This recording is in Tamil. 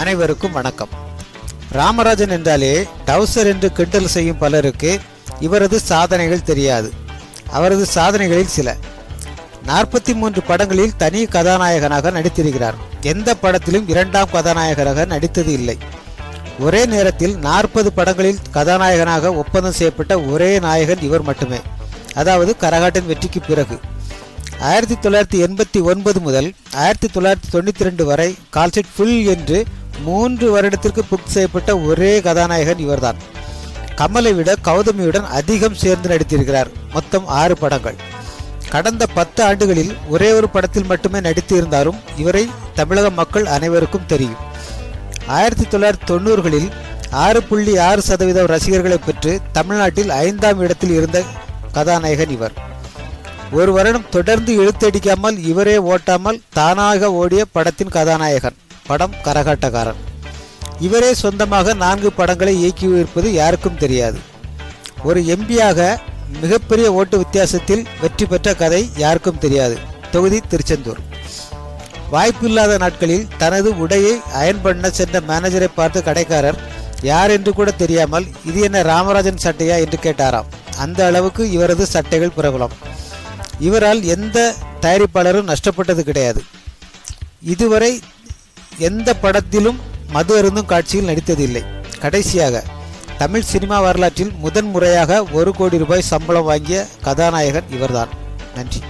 அனைவருக்கும் வணக்கம். ராமராஜன் என்றாலே டவுசர் என்று கிண்டல் செய்யும் பலருக்கு இவரது சாதனைகள் தெரியாது. அவரது சாதனைகளில் சில. நாற்பத்தி மூன்று படங்களில் தனி கதாநாயகனாக நடித்திருக்கிறார். எந்த படத்திலும் இரண்டாம் கதாநாயகராக நடித்தது இல்லை. ஒரே நேரத்தில் நாற்பது படங்களில் கதாநாயகனாக ஒப்பந்தம் செய்யப்பட்ட ஒரே நாயகன் இவர் மட்டுமே. அதாவது கரகாட்டன் வெற்றிக்கு பிறகு. ஆயிரத்தி தொள்ளாயிரத்தி எண்பத்தி ஒன்பது முதல் ஆயிரத்தி தொள்ளாயிரத்தி தொண்ணூற்றி ரெண்டு வரை கால்செட் ஃபுல் என்று மூன்று வருடத்திற்கு புக் செய்யப்பட்ட ஒரே கதாநாயகன் இவர்தான். கமலை விட கௌதமியுடன் அதிகம் சேர்ந்து நடித்திருக்கிறார். மொத்தம் ஆறு படங்கள். கடந்த பத்து ஆண்டுகளில் ஒரே ஒரு படத்தில் மட்டுமே நடித்து இருந்தாலும் இவரை தமிழக மக்கள் அனைவருக்கும் தெரியும். ஆயிரத்தி தொள்ளாயிரத்தி தொண்ணூறுகளில் ஆறு புள்ளி ஆறு சதவீதம் ரசிகர்களை பெற்று தமிழ்நாட்டில் ஐந்தாம் இடத்தில் இருந்த கதாநாயகன் இவர். ஒரு வருடம் தொடர்ந்து இழுத்தடிக்காமல் இவரே ஓட்டாமல் தானாக ஓடிய படத்தின் கதாநாயகன். படம் கரகாட்டக்காரன். இவரே சொந்தமாக நான்கு படங்களை இயக்கியிருப்பது யாருக்கும் தெரியாது. ஒரு எம்பியாக மிகப்பெரிய ஓட்டு வித்தியாசத்தில் வெற்றி பெற்ற கதை யாருக்கும் தெரியாது. தொகுதி திருச்செந்தூர். வாய்ப்பில்லாத நாட்களில் தனது உடையை அயன் பண்ண சென்ற மேனேஜரை பார்த்து கடைக்காரர் யார் என்று கூட தெரியாமல் இது என்ன ராமராஜன் சட்டையா? என்று கேட்டாராம். அந்த அளவுக்கு இவரது சட்டைகள் பிரபலம். இவரால் எந்த தயாரிப்பாளரும் நஷ்டப்பட்டது கிடையாது. இதுவரை எந்த படத்திலும் மது அருந்தும் காட்சியில் நடித்ததில்லை. கடைசியாக தமிழ் சினிமா வரலாற்றில் முதன் முறையாக ஒரு கோடி ரூபாய் சம்பளம் வாங்கிய கதாநாயகன் இவர்தான். நன்றி.